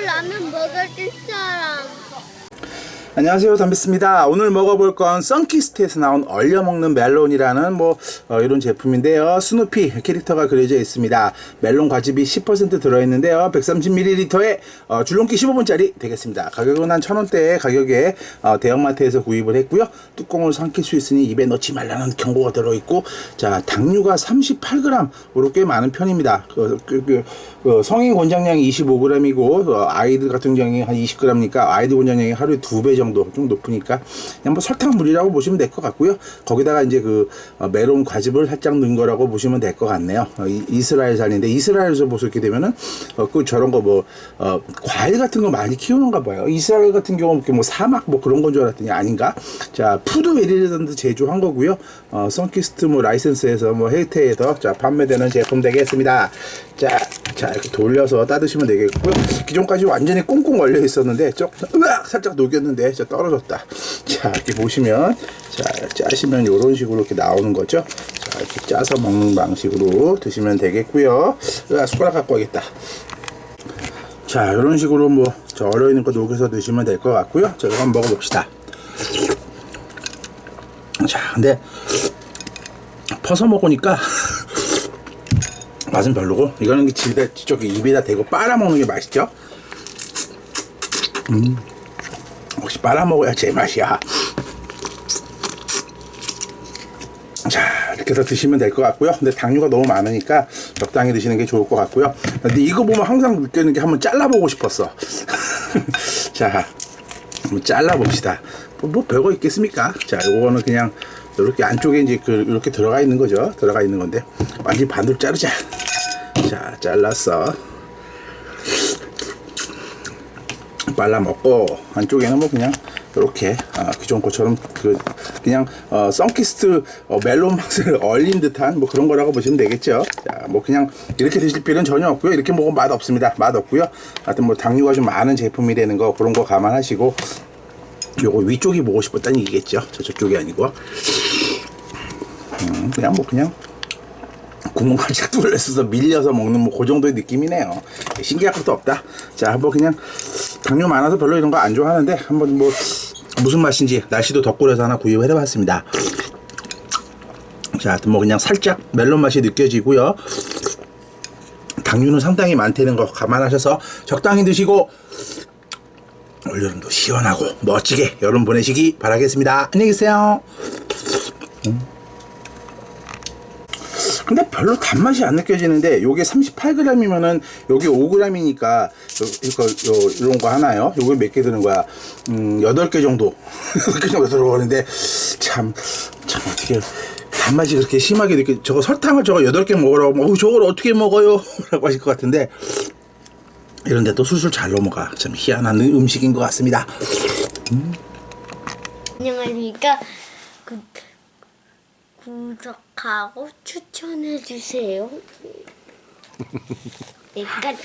라면 먹을 사람. 안녕하세요. 담비스입니다. 오늘 먹어볼 건 썬키스트에서 나온 얼려 먹는 멜론이라는 뭐 어, 이런 제품인데요. 스누피 캐릭터가 그려져 있습니다. 멜론 과즙이 10% 들어있는데요. 130ml에 어, 줄넘기 15분짜리 되겠습니다. 가격은 한 천원대 가격에 어, 대형마트에서 구입을 했고요. 뚜껑을 삼킬 수 있으니 입에 넣지 말라는 경고가 들어있고 자 당류가 38g으로 꽤 많은 편입니다. 그, 그, 그, 그 성인 권장량이 25g이고 어, 아이들 같은 경우에 한 20g니까 아이들 권장량이 하루에 두배 정도 좀 높으니까 그냥 뭐 설탕물이라고 보시면 될 것 같고요. 거기다가 이제 그 어, 메론 과즙을 살짝 넣은 거라고 보시면 될 것 같네요. 어, 이- 이스라엘산인데 이스라엘에서 보셨게 되면은 어, 그 저런 거뭐 어, 과일 같은 거 많이 키우는가 봐요. 이스라엘 같은 경우는 뭐 사막 뭐 그런 건 줄 알았더니 아닌가? 자 푸드 메리랜드 제조한 거고요. 어, 선키스트 뭐 라이센스에서 뭐 헬테에서 자 판매되는 제품 되겠습니다. 자, 자 이렇게 돌려서 따드시면 되겠고요. 기존까지 완전히 꽁꽁 얼려 있었는데 쪽 으악 살짝 녹였는데 저 떨어졌다. 자 이렇게 보시면 자 짜시면 이런 식으로 이렇게 나오는 거죠. 자 이렇게 짜서 먹는 방식으로 드시면 되겠고요. 으악 숟가락 갖고 와야겠다. 자 이런 식으로 뭐 저 얼어 있는 거 녹여서 드시면 될 것 같고요. 자 이거 한번 먹어봅시다. 자 근데 퍼서 먹으니까 맛은 별로고 이거는 집에다 저기 입에다 대고 빨아 먹는 게 맛있죠. 음, 혹시 빨아 먹어야 제 맛이야. 자 이렇게 해서 드시면 될 것 같고요. 근데 당류가 너무 많으니까 적당히 드시는 게 좋을 것 같고요. 근데 이거 보면 항상 느끼는 게 한번 잘라보고 싶었어. 자 한번 잘라봅시다. 뭐, 뭐 별거 있겠습니까? 자 요거는 그냥 이렇게 안쪽에 이제 그 이렇게 들어가 있는 거죠. 들어가 있는 건데 완전 히 반으로 자르자. 자 잘랐어. 빨라 먹고 안쪽에는 뭐 그냥 이렇게 아, 기존 것처럼 그 그냥 어, 썬키스트 어, 멜론 맛을 얼린 듯한 뭐 그런 거라고 보시면 되겠죠. 자, 뭐 그냥 이렇게 드실 필요는 전혀 없고요. 이렇게 먹으면 맛 없습니다. 맛 없고요. 하여튼 뭐 당류가 좀 많은 제품이 되는 거 그런 거 감안하시고 요거 위쪽이 보고 싶었다는 얘기겠죠. 저 저쪽이 아니고 음, 그냥 뭐 그냥 구멍 살짝 뚫렸어서 밀려서 먹는 뭐 그 정도의 느낌이네요. 신기할 것도 없다. 자, 한번 그냥 당뇨 많아서 별로 이런 거 안 좋아하는데 한번 뭐 무슨 맛인지 날씨도 덥고 그래서 하나 구입을 해봤습니다. 자, 뭐 그냥 살짝 멜론 맛이 느껴지고요. 당류는 상당히 많다는 거 감안하셔서 적당히 드시고 올여름도 시원하고 멋지게 여름 보내시기 바라겠습니다. 안녕히 계세요. 근데 별로 단맛이 안 느껴지는데 요게 38g이면은 요게 5g이니까 이거 요 이런 거 하나요? 요게 몇 개 드는 거야? 음, 8개 정도. 8개 정도 들어가는데 참, 참 어떻게 단맛이 그렇게 심하게 느껴 저거 설탕을 저거 8개 먹으라고 어우 저걸 어떻게 먹어요? 라고 하실 것 같은데 이런데 또 술술 잘 넘어가. 참 희한한 음식인 것 같습니다. 안녕하십니까. 구, 구독하고 추천해 주세요. 약간